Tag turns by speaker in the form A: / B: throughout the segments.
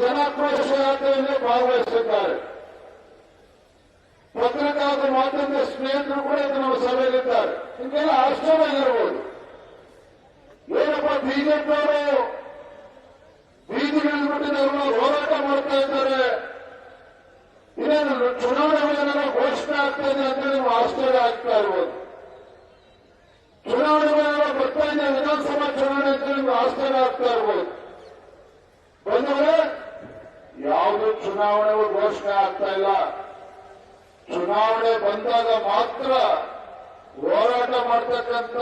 A: ಜನಾಕ್ರೋಶ ಯಾತ್ರೆಯಲ್ಲಿ ಭಾಗವಹಿಸಿದ್ದಾರೆ ಪತ್ರಕರ್ತರ ಮಾಧ್ಯಮದ ಸ್ನೇಹಿತರು ಕೂಡ ನಮ್ಮ ಸಭೆಯಲ್ಲಿದ್ದಾರೆ ನಿಮಗೆಲ್ಲ ಆಶ್ಚರ್ಯ ಆಗಿರ್ಬೋದು. ಏನಪ್ಪ ಬಿಜೆಪಿ ಅವರು ಬೀದಿಗಿಳಿದ್ಬಿಟ್ಟಿದ್ದಾರೆ ಹೋರಾಟ ಮಾಡ್ತಾ ಇದ್ದಾರೆ. ಇನ್ನೇನು, ಚುನಾವಣೆಗಳನ್ನೆಲ್ಲ ಘೋಷಣೆ ಆಗ್ತಾ ಇದೆ ಅಂತ ನೀವು ಆಶ್ಚರ್ಯ ಆಗ್ತಾ ಇರ್ಬೋದು. ಚುನಾವಣೆಗಳೆಲ್ಲ ಬರ್ತಾ ಇದೆ, ವಿಧಾನಸಭಾ ಚುನಾವಣೆ ಅಂತ ನೀವು ಆಶ್ಚರ್ಯ ಆಗ್ತಾ ಇರ್ಬೋದು. ಬಂದರೆ ಯಾವುದು ಚುನಾವಣೆಗೂ ಘೋಷಣೆ ಆಗ್ತಾ ಇಲ್ಲ. ಚುನಾವಣೆ ಬಂದಾಗ ಮಾತ್ರ ಹೋರಾಟ ಮಾಡ್ತಕ್ಕಂಥ,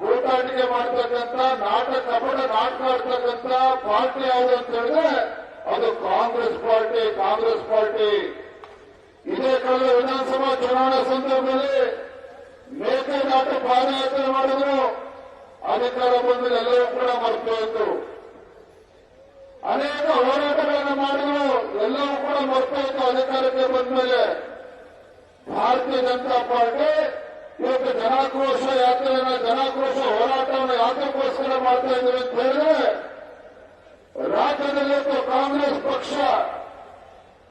A: ಗೂಟಾಟಿಕೆ ಮಾಡ್ತಕ್ಕಂಥ, ನಾಟಕ, ಕಪಟ ನಾಟಕ ಆಡ್ತಕ್ಕಂಥ ಪಾರ್ಟಿ ಯಾವುದು ಅಂತ ಹೇಳಿದ್ರೆ ಅದು ಕಾಂಗ್ರೆಸ್ ಪಾರ್ಟಿ ಕಾಂಗ್ರೆಸ್ ಪಾರ್ಟಿ. ಇದೇ ಕಳೆದ ವಿಧಾನಸಭಾ ಚುನಾವಣಾ ಸಂದರ್ಭದಲ್ಲಿ ಮೇಕೆದಾಟು ಪಾದಯಾತ್ರೆ ಮಾಡಿದ್ರು. ಅಧಿಕಾರ ಬಂದ ಎಲ್ಲವೂ ಕೂಡ ಮರೆತು ಅನೇಕ ಎಲ್ಲವೂ ಕೂಡ ಮರೆತು ಹೋಯಿತು ಅಧಿಕಾರಕ್ಕೆ ಬಂದ ಮೇಲೆ ಭಾರತೀಯ ಜನತಾ ಪಾರ್ಟಿ ಇವತ್ತು ಜನಾಕ್ರೋಶ ಯಾತ್ರೆಯನ್ನ, ಜನಾಕ್ರೋಶ ಹೋರಾಟವನ್ನು ಯಾತಕ್ಕೋಸ್ಕರ ಮಾಡ್ತಾ ಇದ್ದೀವಿ ಅಂತ ಹೇಳಿದ್ರೆ ರಾಜ್ಯದಲ್ಲಿ ಕಾಂಗ್ರೆಸ್ ಪಕ್ಷ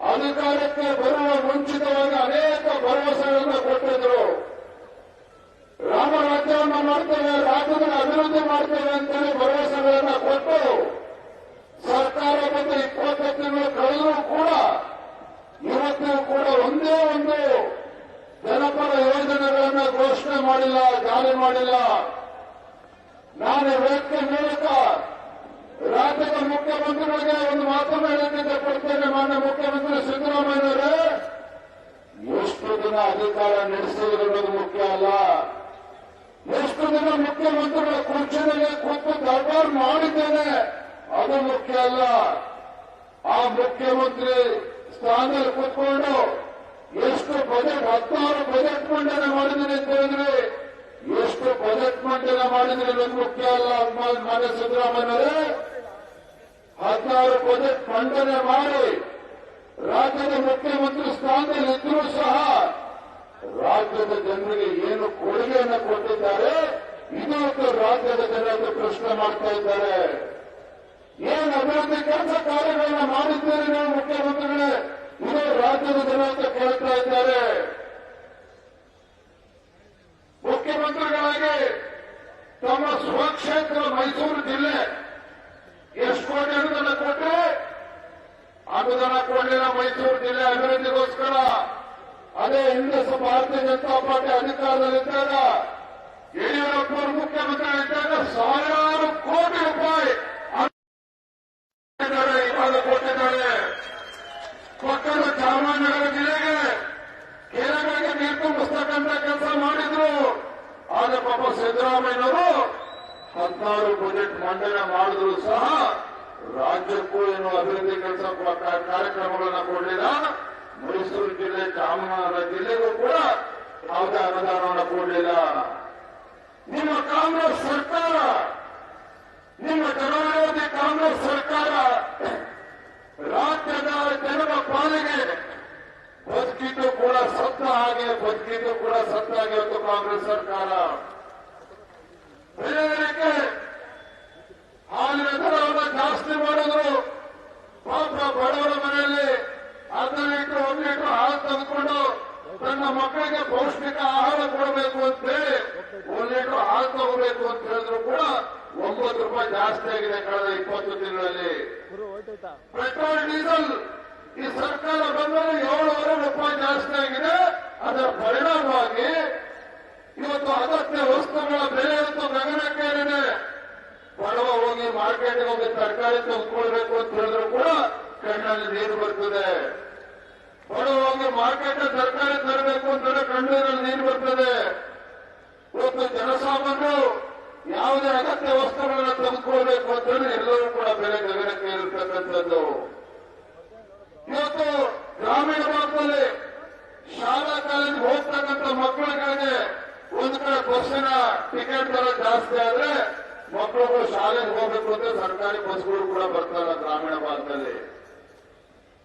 A: ಅಧಿಕಾರಕ್ಕೆ ಬರುವ ಮುಂಚಿತವಾಗಿ ಅನೇಕ ಭರವಸೆಗಳನ್ನು ಕೊಟ್ಟಿದ್ರು ರಾಮ ರಾಜ್ಯವನ್ನು ಮಾಡ್ತೇವೆ ರಾಜ್ಯದಲ್ಲಿ ಅಭಿವೃದ್ಧಿ ಮಾಡ್ತೇವೆ ಅಂತೇಳಿ ಭರವಸೆಗಳನ್ನು ಕೊಟ್ಟು ಸರ್ಕಾರ ಬಂದು ಇಪ್ಪತ್ತು ತಿಂಗಳು ಕಳೆದರೂ ಕೂಡ ಇವತ್ತಿಗೂ ಕೂಡ ಒಂದೇ ಒಂದು ಜನಪರ ಯೋಜನೆಗಳನ್ನ ಘೋಷಣೆ ಮಾಡಿಲ್ಲ ಜಾರಿ ಮಾಡಿಲ್ಲ ನಾನು ವೇದಿಕೆ ಮೂಲಕ ರಾಜ್ಯದ ಮುಖ್ಯಮಂತ್ರಿಗಳಿಗೆ ಒಂದು ಮಾತನ್ನು ಹೇಳಲಿಕ್ಕೆ ಪಡ್ತೇನೆ ಮಾನ್ಯ ಮುಖ್ಯಮಂತ್ರಿ ಸಿದ್ದರಾಮಯ್ಯನವರೇ ಎಷ್ಟು ದಿನ ಅಧಿಕಾರ ನಡೆಸಿದ್ರು ಅನ್ನೋದು ಮುಖ್ಯ ಅಲ್ಲ. ಎಷ್ಟು ದಿನ ಮುಖ್ಯಮಂತ್ರಿಗಳ ಕುರ್ಚಿನಲ್ಲಿ ಕೂತು ದರ್ಬಾರ್ ಮಾಡಿದ್ದೇನೆ, ಅದು ಮುಖ್ಯ ಅಲ್ಲ. ಆ ಮುಖ್ಯಮಂತ್ರಿ ಸ್ಥಾನದಲ್ಲಿ ಕೂತ್ಕೊಂಡು ಎಷ್ಟು ಬಜೆಟ್ ಹತ್ತಾರು ಬಜೆಟ್ ಮಂಡನೆ ಮಾಡಿದ್ದೀನಿ ಅಂತ ಹೇಳಿದ್ರೆ ಎಷ್ಟು ಬಜೆಟ್ ಮಂಡನೆ ಮಾಡಿದ್ರೆ ನನ್ನ ಮುಖ್ಯ ಅಲ್ಲ ಮಾನ್ಯ ಸಿದ್ದರಾಮಯ್ಯವರೇ ಹದಿನಾರು ಬಜೆಟ್ ಮಂಡನೆ ಮಾಡಿ ರಾಜ್ಯದ ಮುಖ್ಯಮಂತ್ರಿ ಸ್ಥಾನದಲ್ಲಿ ಇದ್ರೂ ಸಹ ರಾಜ್ಯದ ಜನರಿಗೆ ಏನು ಕೊಡುಗೆಯನ್ನು ಕೊಟ್ಟಿದ್ದಾರೆ ಇವತ್ತು ರಾಜ್ಯದ ಜನರಿಗೆ ಪ್ರಶ್ನೆ ಮಾಡ್ತಾ ಇದ್ದಾರೆ. ಏನು ಅಭಿವೃದ್ಧಿ ಕೆಲಸ ಕಾರ್ಯಗಳನ್ನು ಮಾಡಿದ್ದೀರಿ ನಾವು ಮುಖ್ಯಮಂತ್ರಿಗಳೇ? ಇದು ರಾಜ್ಯದ ಜನ ಅಂತ ಕೇಳ್ತಾ ಇದ್ದಾರೆ. ಮುಖ್ಯಮಂತ್ರಿಗಳಾಗಿ ತಮ್ಮ ಸ್ವಕ್ಷೇತ್ರ ಮೈಸೂರು ಜಿಲ್ಲೆ ಎಷ್ಟು ಕೋಟಿ ಅನುದಾನ ಕೊಟ್ಟರೆ ಅನುದಾನ ಕೊಡಲಿಲ್ಲ ಮೈಸೂರು ಜಿಲ್ಲೆ ಅಭಿವೃದ್ಧಿಗೋಸ್ಕರ. ಅದೇ ಹಿಂದೆ ಭಾರತೀಯ ಜನತಾ ಪಾರ್ಟಿ ಅಧಿಕಾರದಲ್ಲಿದ್ದಾಗ ಯಡಿಯೂರಪ್ಪ ಮುಖ್ಯಮಂತ್ರಿಗಳಿದ್ದಾಗ ಮುಖ್ಯಮಂತ್ರಿ ಸಾವಿರಾರು ಕೋಟಿ ರೂಪಾಯಿ ಕೊಟ್ಟಿದ್ದಾರೆ, ಇವಾಗ ಕೊಟ್ಟಿದ್ದಾರೆ ಕೊಟ್ಟರು ಚಾಮರಾಜನಗರ ಜಿಲ್ಲೆಗೆ ಕೆರೆಗಳಿಗೆ ನೀರು ತುಂಬಿಸ್ತಕ್ಕಂಥ ಕೆಲಸ ಮಾಡಿದ್ರು ಆದ್ರೆ ಪಾಪ ಸಿದ್ದರಾಮಯ್ಯನವರು ಹದಿನಾರು ಬಜೆಟ್ ಮಂಡನೆ ಮಾಡಿದ್ರು ಸಹ ರಾಜ್ಯಕ್ಕೂ ಏನು ಅಭಿವೃದ್ಧಿ ಕೆಲಸ ಕಾರ್ಯಕ್ರಮಗಳನ್ನು ಕೊಡಲಿಲ್ಲ. ಮೈಸೂರು ಜಿಲ್ಲೆ ಚಾಮರಾಜನಗರ ಜಿಲ್ಲೆಗೂ ಕೂಡ ಯಾವುದೇ ಅನುದಾನವನ್ನು ಕೊಡಲಿಲ್ಲ. ನಿಮ್ಮ ಕಾಂಗ್ರೆಸ್ ಸರ್ಕಾರ, ನಿಮ್ಮ ಜನವಿರೋಧಿ ಕಾಂಗ್ರೆಸ್ ಸರ್ಕಾರ ರಾಜ್ಯದ ಜನರ ಪಾಲಿಗೆ ಬದುಕಿದ್ದು ಕೂಡ ಸತ್ತ ಹಾಗೆ, ಬದುಕಿದ್ದು ಕೂಡ ಸತ್ತ ಹಾಗೆ ಕಾಂಗ್ರೆಸ್ ಸರ್ಕಾರ ಬೆಲೆ ಏರಿಕೆ ಹಾಲಿನ ದರವನ್ನು ಜಾಸ್ತಿ ಮಾಡಿದ್ರು ಪಾಪ ಬಡವರ ಮನೆಯಲ್ಲಿ ಅರ್ಧ ಲೀಟರ್ ಒಂದು ಲೀಟರ್ ಹಾಲು ತೆಗೆದುಕೊಂಡು ತನ್ನ ಮಕ್ಕಳಿಗೆ ಪೌಷ್ಟಿಕ ಆಹಾರ ಕೊಡಬೇಕು ಅಂತ ಹೇಳಿ ಒಂದು ಲೀಟರ್ ಹಾಲು ತಗೋಬೇಕು ಅಂತ ಹೇಳಿದ್ರು ಕೂಡ ಒಂಬತ್ತು ರೂಪಾಯಿ ಜಾಸ್ತಿ ಆಗಿದೆ ಕಳೆದ ಇಪ್ಪತ್ತು ದಿನಗಳಲ್ಲಿ ಪೆಟ್ರೋಲ್ ಡೀಸೆಲ್ ಈ ಸರ್ಕಾರ ಬಂದರೆ ಏಳುವರೆ ರೂಪಾಯಿ ಜಾಸ್ತಿ ಆಗಿದೆ ಅದರ ಪರಿಣಾಮವಾಗಿ ಇವತ್ತು ಅಗತ್ಯ ವಸ್ತುಗಳ ಬೆಲೆ ಇವತ್ತು ಗಗನಕ್ಕೇರಿದೆ ಬಡವ ಹೋಗಿ ಮಾರ್ಕೆಟ್ಗೆ ಹೋಗಿ ತರಕಾರಿ ತೆಗೆದುಕೊಳ್ಬೇಕು ಅಂತ ಹೇಳಿದ್ರು ಕೂಡ ಕಣ್ಣಲ್ಲಿ ನೀರು ಬರ್ತದೆ. ಬಡವಾಗಿ ಮಾರ್ಕೆಟ್ ತರಕಾರಿ ತರಬೇಕು ಅಂತಂದ್ರೆ ಕಣ್ಣೀರಲ್ಲಿ ನೀರು ಬರ್ತದೆ. ಇವತ್ತು ಜನಸಾಮಾನ್ಯರು ಯಾವುದೇ ಅಗತ್ಯ ವಸ್ತುಗಳನ್ನ ತಂದ್ಕೊಳ್ಬೇಕು ಅಂತಂದ್ರೆ ಎಲ್ಲರೂ ಕೂಡ ಬೆಲೆ ಗಗನಕ್ಕೆ ಇರತಕ್ಕಂಥದ್ದು ಇವತ್ತು ಗ್ರಾಮೀಣ ಭಾಗದಲ್ಲಿ ಶಾಲಾ ಕಾಲೇಜ್ ಹೋಗ್ತಕ್ಕಂಥ ಮಕ್ಕಳುಗಳಿಗೆ ಒಂದು ಕಡೆ ಬಸ್ಸಿನ ಟಿಕೆಟ್ ದರ ಜಾಸ್ತಿ ಆದ್ರೆ ಮಕ್ಕಳುಗಳು ಶಾಲೆಗೆ ಹೋಗ್ಬೇಕು ಅಂದ್ರೆ ಸರ್ಕಾರಿ ಬಸ್ಗಳು ಕೂಡ ಬರ್ತಾ ಇಲ್ಲ ಗ್ರಾಮೀಣ ಭಾಗದಲ್ಲಿ.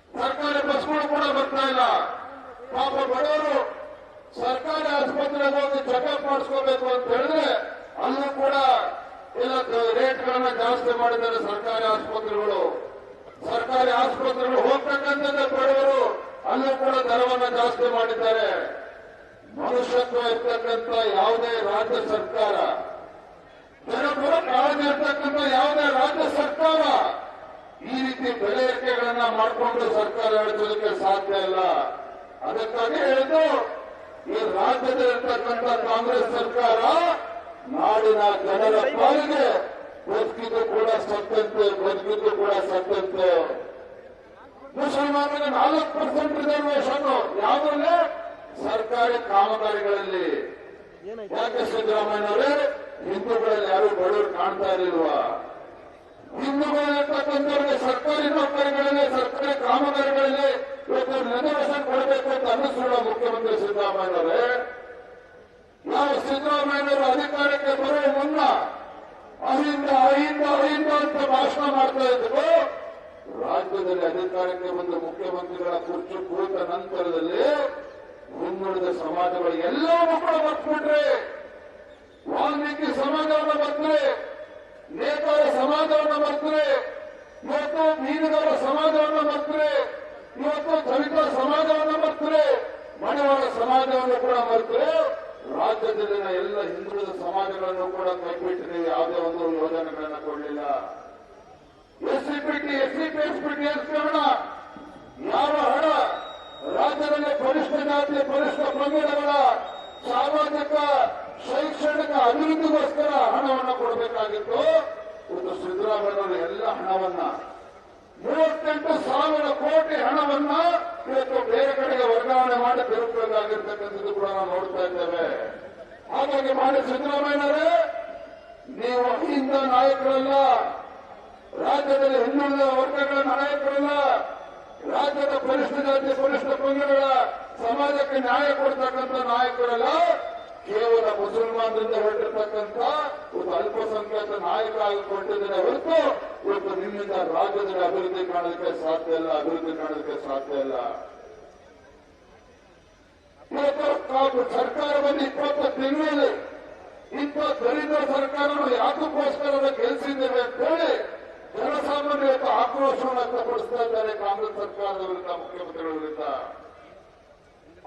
A: ಸರ್ಕಾರಿ ಬಸ್ಗಳು ಕೂಡ ಬರ್ತಾ ಇಲ್ಲ. ಪಾಪ ಬಡವರು ಸರ್ಕಾರಿ ಆಸ್ಪತ್ರೆಗೆ ಹೋಗಿ ಚೆಕಪ್ ಮಾಡಿಸ್ಕೋಬೇಕು ಅಂತ ಹೇಳಿದ್ರೆ ಅಲ್ಲೂ ಕೂಡ ಇಲ್ಲ, ರೇಟ್ಗಳನ್ನ ಜಾಸ್ತಿ ಮಾಡಿದ್ದಾರೆ ಸರ್ಕಾರಿ ಆಸ್ಪತ್ರೆಗಳು. ಸರ್ಕಾರಿ ಸರ್ಕಾರಿ ಆಸ್ಪತ್ರೆಗಳು ಹೋಗ್ತಕ್ಕಂಥದ್ದೇ ಬಡವರು ಅಲ್ಲೂ ಕೂಡ ದರವನ್ನ ಜಾಸ್ತಿ ಮಾಡಿದ್ದಾರೆ. ಮನುಷ್ಯತ್ವ ಇರ್ತಕ್ಕಂಥ ಯಾವುದೇ ರಾಜ್ಯ ಸರ್ಕಾರ ಜನಪರ ಕಾಳಜಿ ಇರ್ತಕ್ಕಂಥ ಯಾವುದೇ ರಾಜ್ಯ ಸರ್ಕಾರ ಈ ರೀತಿ ಬೆಲೆ ಏರಿಕೆಗಳನ್ನ ಮಾಡಿಕೊಂಡು ಸರ್ಕಾರ ನಡೆಸೋದಕ್ಕೆ ಸಾಧ್ಯ ಇಲ್ಲ. ಅದಕ್ಕಾಗಿ ಹೇಳಿದ್ದು, ಈ ರಾಜ್ಯದಲ್ಲಿರ್ತಕ್ಕಂಥ ಕಾಂಗ್ರೆಸ್ ಸರ್ಕಾರ ನಾಡಿನ ಜನರ ಪಾಲಿಗೆ ಬದುಕಿದ್ದು ಕೂಡ ಸತ್ತಂತೆ ಬದುಕಿದ್ದು ಕೂಡ ಸತ್ತಂತೆ ಮುಸಲ್ಮಾನರಿಗೆ ನಾಲ್ಕು ಪರ್ಸೆಂಟ್ ರಿಸರ್ವೇಷನ್ ಯಾವುದರಲ್ಲಿ ಸರ್ಕಾರಿ ಕಾಮಗಾರಿಗಳಲ್ಲಿ. ಯಾಕೆ ಸಿದ್ದರಾಮಯ್ಯನವರೇ? ಹಿಂದೂಗಳಲ್ಲಿ ಯಾರು ಬಡವರು ಕಾಣ್ತಾ ಇರಲಿಲ್ವಾ ಹಿಂದೂಗಳಿರ್ತಕ್ಕಂಥವ್ರಿಗೆ ಸರ್ಕಾರಿ ನೌಕರಿಗಳಲ್ಲಿ ಸರ್ಕಾರಿ ಕಾಮಗಾರಿಗಳಲ್ಲಿ ಇವತ್ತು ರಿಸರ್ವೇಶನ್ ಕೊಡಬೇಕು ಅಂತ ಅನ್ನಿಸ್ಕೊಳ್ಳೋ ಮುಖ್ಯಮಂತ್ರಿ ಸಿದ್ದರಾಮಯ್ಯನವರೇ ನಾವು ಸಿದ್ದರಾಮಯ್ಯನವರು ಅಧಿಕಾರಕ್ಕೆ ಬರುವ ಮುನ್ನ ಅಹಿಂದ ಅಹಿಂದ ಅಹಿಂದ ಅಂತ ಭಾಷಣ ಮಾಡ್ತಾ ಇದ್ರು. ರಾಜ್ಯದಲ್ಲಿ ಅಧಿಕಾರಕ್ಕೆ ಬಂದ ಮುಖ್ಯಮಂತ್ರಿಗಳ ಕುರ್ಚು ಕೂತ ನಂತರದಲ್ಲಿ ಹಿಂದುಳಿದ ಸಮಾಜಗಳು ಎಲ್ಲವೂ ಕೂಡ ಬರ್ತ್ಬಿಟ್ರೆ ವಾಲ್ಮೀಕಿ ಸಮಾಜವನ್ನು ಬರ್ತಾರೆ ನೇತಾರ ಸಮಾಜವನ್ನು ಬರ್ತಾರೆ ಇವತ್ತು ಮೀನುಗಾರ ಸಮಾಜವನ್ನು ಬರ್ತಾರೆ ಇವತ್ತು ದಲಿತ ಸಮಾಜವನ್ನು ಬರ್ತಾರೆ ಮಡಿವಾಳ ಸಮಾಜವನ್ನು ಕೂಡ ಬರ್ತಾರೆ ರಾಜ್ಯದಲ್ಲಿನ ಎಲ್ಲ ಹಿಂದುಳಿದ ಸಮಾಜಗಳನ್ನು ಕೂಡ ಕೈಬಿಟ್ಟಿದೆ. ಯಾವುದೇ ಒಂದು ಯೋಜನೆಗಳನ್ನು ಕೊಡಲಿಲ್ಲ. ಕೆಎಸ್ ಪಿ ಎಸ್ ಅಣ್ಣ ಯಾವ ಹಣ? ರಾಜ್ಯದಲ್ಲಿ ಪರಿಷ್ಠ ಜಾತಿ ಪರಿಷ್ಠ ಪಂಗಡಗಳ ಸಾಮಾಜಿಕ ಶೈಕ್ಷಣಿಕ ಅಭಿವೃದ್ಧಿಗೋಸ್ಕರ ಹಣವನ್ನು ಕೊಡಬೇಕಾಗಿತ್ತು. ಒಂದು ಸಿದ್ದರಾಮಯ್ಯನವರು ಎಲ್ಲ ಹಣವನ್ನ. ಮೂವತ್ತೆಂಟು ಸಾವಿರ ಕೋಟಿ ಹಣವನ್ನ ಇವತ್ತು ಬೇರೆ ಕಡೆಗೆ ವರ್ಗಾವಣೆ ಮಾಡಿ ದುರುಪಯೋಗ ಕೂಡ ನಾವು ನೋಡ್ತಾ ಇದ್ದೇವೆ. ಹಾಗಾಗಿ ಮಾಡಿ ಸಿದ್ದರಾಮಯ್ಯನವರೇ, ನೀವು ಅಹಿಂದ ನಾಯಕರಲ್ಲ, ರಾಜ್ಯದಲ್ಲಿ ಹಿಂದುಳಿದ ವರ್ಗಗಳ ನಾಯಕರಲ್ಲ, ರಾಜ್ಯದ ಪರಿಷ್ಠ ಜಾತಿ, ಪರಿಷ್ಠ ಪಂಗಡಗಳ ಸಮಾಜಕ್ಕೆ ನ್ಯಾಯ ಕೊಡ್ತಕ್ಕಂಥ ನಾಯಕರಲ್ಲ ಕೇವಲ ಮುಸಲ್ಮಾನರಿಂದ ಹೊರಟಿರ್ತಕ್ಕಂಥ ಒಂದು ಅಲ್ಪಸಂಖ್ಯಾತ ನಾಯಕ ಆಗಿಕೊಂಡಿದ್ದೇನೆ ಹೊರತು ಇವತ್ತು ನಿಮ್ಮಿಂದ ರಾಜ್ಯದಲ್ಲಿ ಅಭಿವೃದ್ಧಿ ಕಾಣೋದಕ್ಕೆ ಸಾಧ್ಯ ಇಲ್ಲ, ಅಭಿವೃದ್ಧಿ ಕಾಣೋದಕ್ಕೆ ಸಾಧ್ಯ ಇಲ್ಲ. ಇವತ್ತು ಕಾಪು- ಸರ್ಕಾರ ಬಂದು ಇಪ್ಪತ್ತು ತಿಂಗಳಲ್ಲಿ ಇಂಥ ದಲಿತ ಸರ್ಕಾರವನ್ನು ಯಾತಕ್ಕೋಸ್ಕರ ಗೆಲ್ಲಿಸಿದ್ದೇವೆ ಅಂತ ಹೇಳಿ ಜನಸಾಮಾನ್ಯ ಆಕ್ರೋಶವನ್ನು ವ್ಯಕ್ತಪಡಿಸ್ತಾ ಇದ್ದಾರೆ ಕಾಂಗ್ರೆಸ್ ಸರ್ಕಾರದ ಮುಖ್ಯಮಂತ್ರಿಗಳಿಂದ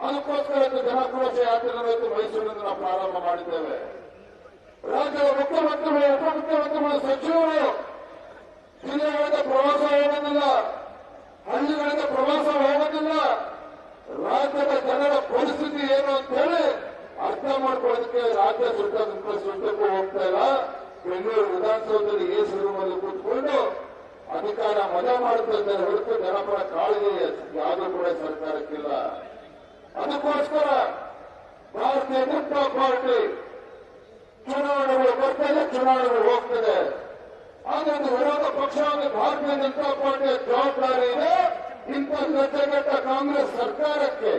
A: ಅದಕ್ಕೋಸ್ಕರ ಜನಾಕ್ರೋಶ ಯಾತ್ರೆಯನ್ನು ಮೈಸೂರಿನಿಂದ ನಾವು ಪ್ರಾರಂಭ ಮಾಡಿದ್ದೇವೆ. ರಾಜ್ಯದ ಮುಖ್ಯಮಂತ್ರಿಗಳು, ಉಪಮುಖ್ಯಮಂತ್ರಿಗಳು, ಸಚಿವರು ಜಿಲ್ಲೆಗಳಿಂದ ಪ್ರವಾಸ ಹೋಗೋದಿಲ್ಲ ಹಳ್ಳಿಗಳಿಂದ ಪ್ರವಾಸ ಹೋಗೋದಿಲ್ಲ ರಾಜ್ಯದ ಜನರ ಪರಿಸ್ಥಿತಿ ಏನು ಅಂತ ಹೇಳಿ ಅರ್ಥ ಮಾಡ್ಕೊಳ್ಳೋದಕ್ಕೆ ರಾಜ್ಯ ಸುತ್ತ ಸುತ್ತಕ್ಕೂ ಹೋಗ್ತಾ ಇಲ್ಲ. ಬೆಂಗಳೂರು ವಿಧಾನಸೌಧದಲ್ಲಿ ಈ ಸಿನಿಮಾದಲ್ಲಿ ಕೂತ್ಕೊಂಡು ಅಧಿಕಾರ ಮಜಾ ಮಾಡ್ತಾ ಇದ್ದಾರೆ ಹೊರತು ಜನಪರ ಕಾಳಜಿ ಯಾವುದೂ ಕೂಡ ಸರ್ಕಾರಕ್ಕಿಲ್ಲ. ಅದಕ್ಕೋಸ್ಕರ ಭಾರತೀಯ ಜನತಾ ಪಾರ್ಟಿ ಚುನಾವಣೆಗಳು ಬರ್ತದೆ, ಚುನಾವಣೆಗಳು ಹೋಗ್ತದೆ. ಆದ್ರೆ ಒಂದು ವಿರೋಧ ಪಕ್ಷವಾಗಿ ಭಾರತೀಯ ಜನತಾ ಪಾರ್ಟಿಯ ಜವಾಬ್ದಾರಿ ಇದೆ. ಇಂಥ ಲಜ್ಜೆಗೆಟ್ಟ ಕಾಂಗ್ರೆಸ್ ಸರ್ಕಾರಕ್ಕೆ,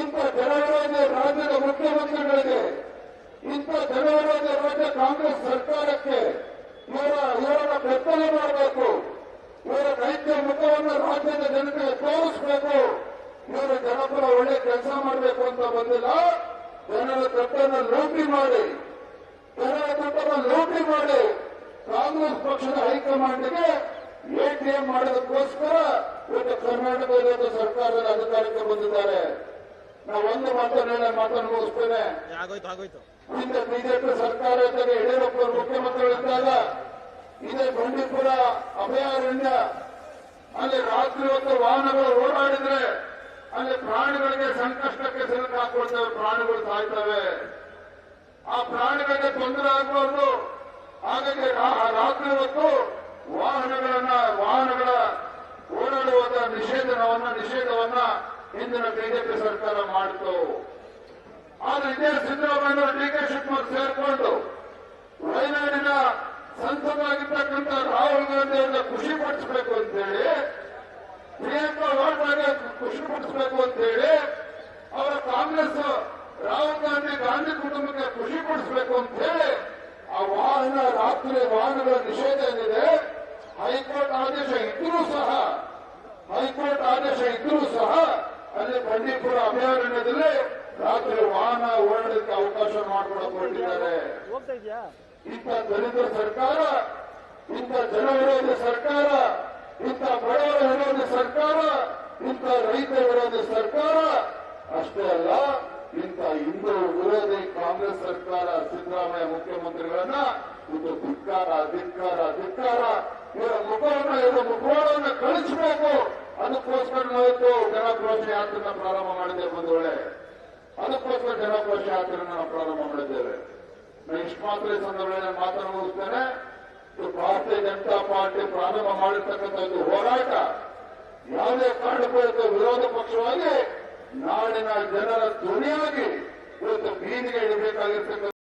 A: ಇಂಥ ಜನವಿರೋಧಿ ರಾಜ್ಯದ ಮುಖ್ಯಮಂತ್ರಿಗಳಿಗೆ, ಇಂಥ ಜನವಿರೋಧಿ ರಾಜ್ಯ ಕಾಂಗ್ರೆಸ್ ಸರ್ಕಾರಕ್ಕೆ ಇವರ ಇವರನ್ನ ಬೆತ್ತಲೆ ಮಾಡಬೇಕು ಇವರ ನೈತ್ಯ ಮುಖವನ್ನು ರಾಜ್ಯದ ಜನತೆಗೆ ತೋರಿಸಬೇಕು ಇವರು ಜನಪರ ಒಳ್ಳೆ ಕೆಲಸ ಮಾಡಬೇಕು ಅಂತ ಬಂದಿಲ್ಲ. ಜನರ ತಪ್ಪನ್ನು ಲೂಟಿ ಮಾಡಿ ಜನರ ತಪ್ಪನ್ನು ಲೂಟಿ ಮಾಡಿ ಕಾಂಗ್ರೆಸ್ ಪಕ್ಷದ ಹೈಕಮಾಂಡ್ಗೆ ಎಟಿಎಂ ಮಾಡೋದಕ್ಕೋಸ್ಕರ ಇವತ್ತು ಕರ್ನಾಟಕದಲ್ಲಿ ಸರ್ಕಾರದ ಅಧಿಕಾರಕ್ಕೆ ಬಂದಿದ್ದಾರೆ. ನಾವು ಒಂದು ಮಾತನ್ನು ಮಾತನ್ನು ಮುಗಿಸ್ತೇನೆ. ಹಿಂದೆ ಬಿಜೆಪಿ ಸರ್ಕಾರ ಇದ್ದಾಗ ಯಡಿಯೂರಪ್ಪ ಮುಖ್ಯಮಂತ್ರಿಗಳಿದ್ದಾಗ ಇದೇ ಬಂಡೀಪುರ ಅಭಯಾರಣ್ಯ ಅಲ್ಲಿ ರಾತ್ರಿ ಹೊತ್ತು ವಾಹನಗಳು ಓಡಾಡಿದ್ರೆ ಅಲ್ಲಿ ಪ್ರಾಣಿಗಳಿಗೆ ಸಂಕಷ್ಟಕ್ಕೆ ಸಿಲುಕು ಹಾಕೊಳ್ತೇವೆ ಪ್ರಾಣಿಗಳು ಸಾಯ್ತವೆ. ಆ ಪ್ರಾಣಿಗಳಿಗೆ ತೊಂದರೆ ಆಗಬಾರ್ದು. ಹಾಗಾಗಿ ರಾತ್ರಿ ಹೊತ್ತು ವಾಹನಗಳನ್ನ, ವಾಹನಗಳ ಓಡಾಡುವಂತ ನಿಷೇಧನವನ್ನ, ನಿಷೇಧವನ್ನ ಹಿಂದಿನ ಬಿಜೆಪಿ ಸರ್ಕಾರ ಮಾಡಿತು ಆದ್ರೆ ಇದೇ ಸಿದ್ದರಾಮಯ್ಯ ಡಿ ಕೆ ಇದ್ರೂ ಸಹ ಅಲ್ಲಿ ಬಂಡೀಪುರ ಅಭಯಾರಣ್ಯದಲ್ಲಿ ರಾತ್ರಿ ವಾಹನ ಓಡಾಡಲಿಕ್ಕೆ ಅವಕಾಶ ಮಾಡಿಕೊಡಕ್ ಹೊರಟಿದ್ದಾರೆ. ಇಂಥ ದಲಿತ ಸರ್ಕಾರ ಇಂಥ ಜನವಿರೋಧಿ ಸರ್ಕಾರ ಇಂಥ ಸರ್ಕಾರ ಇಂಥ ರೈತ ವಿರೋಧಿ ಸರ್ಕಾರ ಅಷ್ಟೇ ಅಲ್ಲ ಇಂಥ ಹಿಂದೂ ವಿರೋಧಿ ಕಾಂಗ್ರೆಸ್ ಸರ್ಕಾರ ಸಿದ್ದರಾಮಯ್ಯ ಮುಖ್ಯಮಂತ್ರಿಗಳನ್ನ ಇದು ಧಿಕ್ಕಾರ ಧಿಕ್ಕಾರ ಧಿಕ್ಕಾರ ಇವರ ಮುಖವನ್ನು ಇವರ ಮುಖವಾಡವನ್ನು ಕಳಿಸಬೇಕು. ಅದಕ್ಕೋಸ್ಕರ ನಾವಿತ್ತು ಜನಾಕ್ರೋಶ ಯಾತ್ರೆನ ಪ್ರಾರಂಭ ಮಾಡಿದ್ದೇವೆ ಬಂಧುಗಳೇ. ಅದಕ್ಕೋಸ್ಕರ ಜನಾಕ್ರೋಶ ಯಾತ್ರೆನ ನಾವು ಪ್ರಾರಂಭ ಮಾಡಿದ್ದೇವೆ. ನಾನು ಇಷ್ಟು ಮಾತ್ರ ಸಂದರ್ಭದಲ್ಲಿ ಮಾತನ್ನು ಮುಗಿಸ್ತೇನೆ. ಭಾರತೀಯ ಜನತಾ ಪಾರ್ಟಿ ಪ್ರಾರಂಭ ಮಾಡಿರ್ತಕ್ಕಂಥ ಒಂದು ಹೋರಾಟ. ಯಾವುದೇ ಕಾರಣಕ್ಕೂ ವಿರೋಧ ಪಕ್ಷವಾಗಿ ನಾಡಿನ ಜನರ ಧ್ವನಿಯಾಗಿ ಇವತ್ತು ಬೀದಿಗೆ ಇಡಬೇಕಾಗಿರ್ತಕ್ಕಂಥ